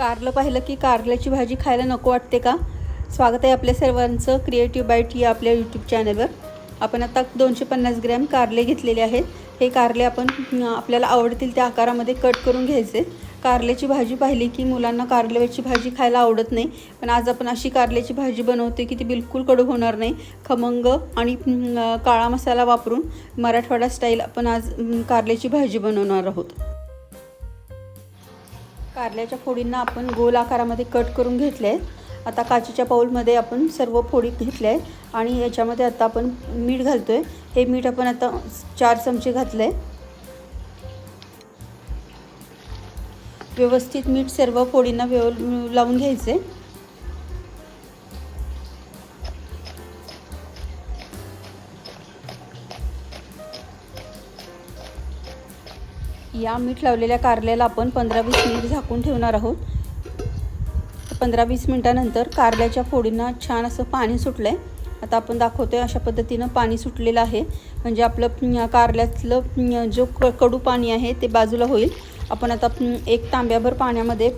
कारलं पाहिलं की कारल्याची भाजी खायला नको वाटते का? स्वागत आहे आपल्या सर्वांचं क्रिएटिव्ह बाईट या आपल्या यूट्यूब चॅनलवर आपण आता दोनशे पन्नास ग्रॅम कारले घेतलेले आहेत. हे कारले आपण आपल्याला आवडतील त्या आकारामध्ये कट करून घ्यायचे. कारल्याची भाजी पाहिली की मुलांना कारल्याची भाजी खायला आवडत नाही. पण आज आपण अशी कारल्याची भाजी बनवते की ती बिलकुल कडू होणार नाही. खमंग आणि काळा मसाला वापरून मराठवाडा स्टाईल आपण आज कारल्याची भाजी बनवणार आहोत. कारल्याच्या फोडींना आपण गोल आकारामध्ये कट करून घेतले आहेत. आता काचेच्या पाऊलमध्ये आपण सर्व फोडी घेतल्या आहेत. आणि याच्यामध्ये आता आपण मीठ घालतो आहे हे मीठ आपण आता चार चमचे घातलं आहे व्यवस्थित मीठ सर्व फोडींना व्यव लावून घ्यायचे या मीठ लावलेल्या कारल्याला आपण पंधरा वीस मिनिट झाकून ठेवणार आहोत. पंधरा वीस मिनटानंतर कारल्याच्या फोडींना छान असं पाणी सुटलं आहे आता आपण दाखवतो आहे अशा पद्धतीनं पाणी सुटलेलं आहे. म्हणजे आपलं कारल्यातलं जो क कडू पाणी आहे ते बाजूला होईल. आपण आता एक तांब्याभर पाण्यामध्ये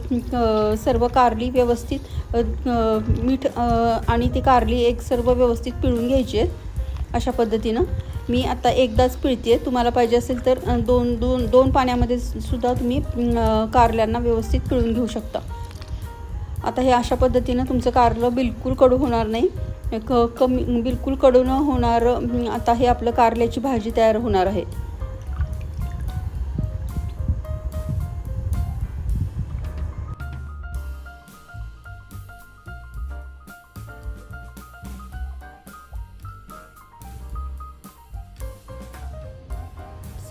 सर्व कारली व्यवस्थित मीठ आणि ती कारली एक सर्व व्यवस्थित पिळून घ्यायची आहेत. अशा पद्धतीनं. मी आता एकदाच पिळते तुम्हाला पाहिजे असेल तर दोन दोन दोन पाण्यामध्ये सुद्धा तुम्ही कारल्यांना व्यवस्थित पिळून घेऊ शकता. आता हे अशा पद्धतीनं तुमचं कारलं बिलकुल कडू होणार नाही. क कमी बिलकुल कडू न होणार आता हे आपलं कारल्याची भाजी तयार होणार आहे.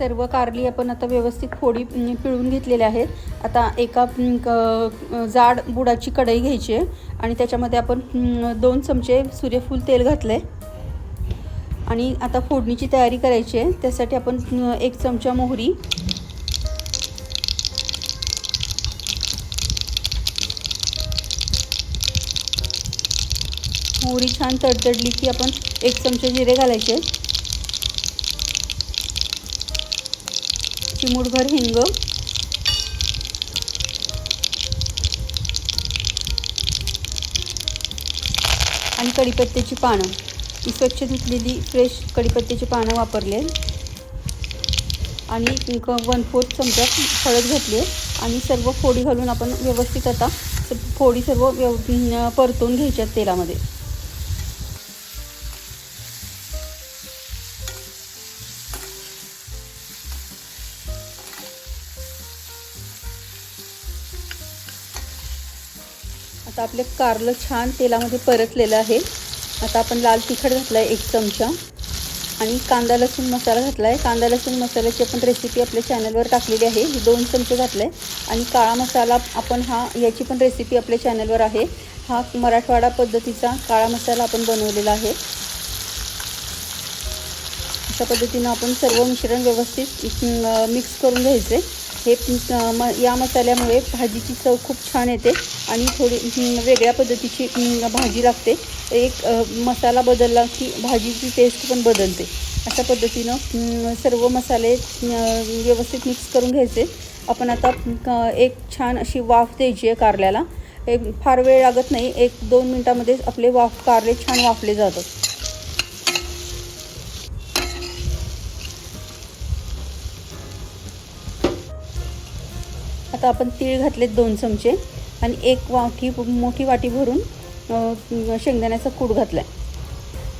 सर्व कारली आपण आता व्यवस्थित फोडी पिळून घेतलेल्या आहेत. आता एका क- जाड बुडाची कढई घ्यायची आहे आणि त्याच्यामध्ये आपण दोन चमचे सूर्यफूल तेल घातलं आहे आणि आता फोडणीची तयारी करायची आहे. त्यासाठी आपण एक चमचा मोहरी. मोहरी छान तडतडली की आपण एक चमचे जिरे घालायचे. चिमूटभर हिंग. आणि कढीपत्त्याची पानं. ही स्वच्छ धुतलेली फ्रेश कढीपत्त्याची पानं वापरली. आहेत आणि एक वन फोर्थ चमचा हळद घातली. आहे आणि सर्व फोडी घालून आपण व्यवस्थित आता फोडी सर्व व्यव परतून घ्यायच्या तेलामध्ये. आता आपले कारलं छान तेलामध्ये परतलेलं आहे. आता आपण लाल तिखट घातलं आहे एक चमचा. आणि कांदा लसूण मसाला घातला आहे कांदा लसूण मसाल्याची आपण रेसिपी आपल्या चॅनलवर टाकलेली आहे. ही दोन चमचे घातले आणि काळा मसाला आपण हा याची पण रेसिपी आपल्या चॅनलवर आहे. हा मराठवाडा पद्धतीचा काळा मसाला आपण बनवलेला आहे. अशा पद्धतीनं आपण सर्व मिश्रण व्यवस्थित मिक्स करून घ्यायचे हे म या मसाल्यामुळे भाजीची चव खूप छान येते आणि थोडी वेगळ्या पद्धतीची भाजी लागते. एक मसाला बदलला की भाजीची टेस्ट पण बदलते. अशा पद्धतीनं सर्व मसाले व्यवस्थित मिक्स करून घ्यायचे. आपण आता एक छान अशी वाफ द्यायची आहे कारल्याला. एक फार वेळ लागत नाही. एक दोन मिनटामध्ये आपले वाफ कारले छान वाफले जातात. आता आपण तीळ घातलेत दोन चमचे आणि एक वाटी मोठी वाटी भरून शेंगदाण्याचा कूट घातला आहे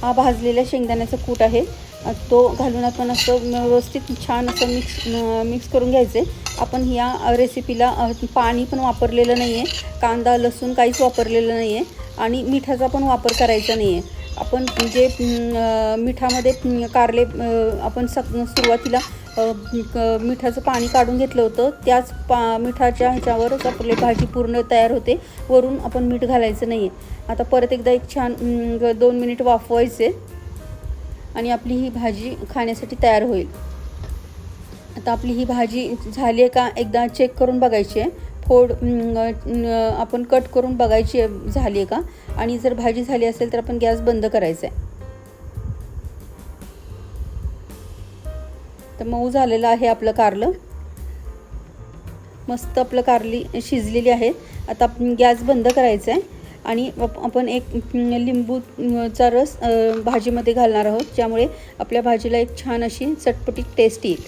हा भाजलेल्या शेंगदाण्याचा कूट आहे. तो घालून आपण असं व्यवस्थित छान असं मिक्स मिक्स करून घ्यायचं. आहे आपण या रेसिपीला पाणी पण वापरलेलं नाही आहे कांदा लसूण काहीच वापरलेलं नाही आहे आणि मिठाचा पण वापर करायचा नाही आहे आपण जे मिठामध्ये कारले आपण सक सुरुवातीला मिठाचं पाणी काढून घेतलं होतं. त्याच पा मिठाच्या ह्याच्यावरच आपली भाजी पूर्ण तयार होते. वरून आपण मीठ घालायचं नाही आहे आता परत एकदा एक छान दोन मिनिट वाफवायचे. आणि आपली ही भाजी खाण्यासाठी तयार होईल. आता आपली ही भाजी झाली आहे का? एकदा चेक करून बघायची आहे. फोड आपण कट करून बघायची आहे झाली आहे का? आणि जर भाजी झाली असेल तर आपण गॅस बंद करायचा आहे. तर मऊ झालेलं आहे आपलं कारलं. मस्त आपलं कारली शिजलेली आहे. आता गॅस बंद करायचा आहे आणि आपण एक लिंबूचा रस भाजीमध्ये घालणार आहोत. ज्यामुळे आपल्या भाजीला एक छान अशी चटपटीत टेस्ट येईल.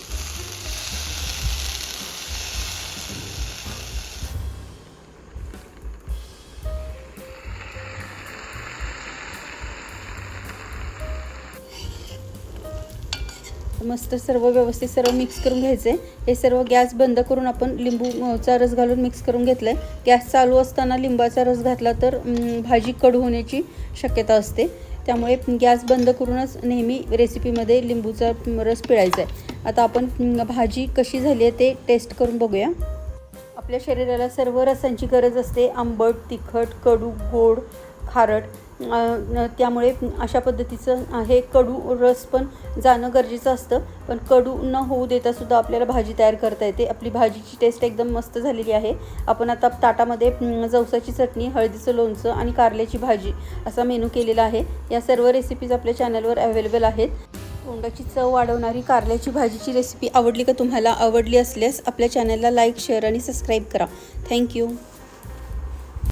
मस्त सर्व व्यवस्थित सर्व मिक्स करून घ्यायचं. आहे हे सर्व गॅस बंद करून आपण लिंबूचा रस घालून मिक्स करून घेतलं आहे गॅस चालू असताना लिंबाचा रस घातला तर भाजी कडू होण्याची शक्यता असते. त्यामुळे गॅस बंद करूनच नेहमी रेसिपीमध्ये लिंबूचा रस पिळायचा आहे आता आपण भाजी कशी झाली आहे ते टेस्ट करून बघूया. आपल्या शरीराला सर्व रसांची गरज असते. आंबट तिखट कडू गोड खारट. त्यामुळे अशा पद्धतीचं हे कडू रस पण जाणं गरजेचं असतं. पण कडू न होऊ देता सुद्धा आपल्याला भाजी तयार करता येते. आपली भाजीची टेस्ट एकदम मस्त झालेली आहे. आपण आता ताटामध्ये जवसाची चटणी हळदीचं लोणचं आणि कारल्याची भाजी असा मेनू केलेला आहे. या सर्व रेसिपीज आपल्या चॅनलवर अवेलेबल आहेत. तोंडाची चव वाढवणारी कारल्याची भाजीची रेसिपी आवडली का तुम्हाला? आवडली असल्यास आपल्या चॅनलला लाईक शेअर आणि सबस्क्राईब करा. Thank you